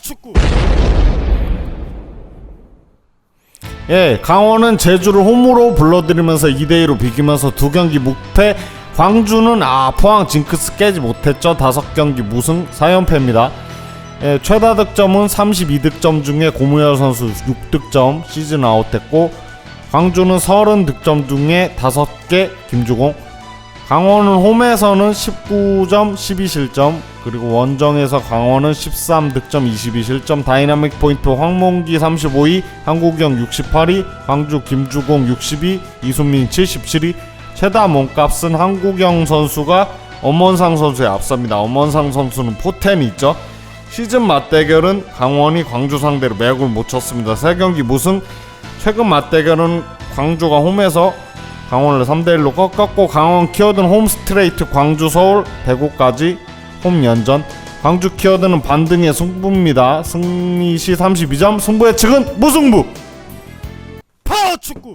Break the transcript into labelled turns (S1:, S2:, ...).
S1: 축구.
S2: 예, 강원은 제주를 홈으로 불러들이면서 2대 2로 비기면서 두 경기 무패 광주는 아 포항 징크스 깨지 못했죠. 다섯 경기 무승 4연패입니다. 예, 최다 득점은 32득점 중에 고무열 선수 6득점 시즌 아웃했고 광주는 30득점 중에 5개 김주공. 강원은 홈에서는 19점 12실점 그리고 원정에서 강원은 13 득점 22 실점 다이나믹 포인트 황몽기 35위 한국영 68위 광주 김주공 62 이순민 77위. 최다 몸값은 한국영 선수가 엄원상 선수에 앞섭니다. 엄원상 선수는 포텐이 있죠. 시즌 맞대결은 강원이 광주 상대로 매국을 못 쳤습니다. 3경기 무승 최근 맞대결은 광주가 홈에서 강원을 3대 1로 꺾었고 강원 키워드는 홈 스트레이트 광주 서울 대구까지 홈 연전 광주 키워드는 반등의 승부입니다 승리 시 32점 승부의 측은 무승부
S1: 파워 축구.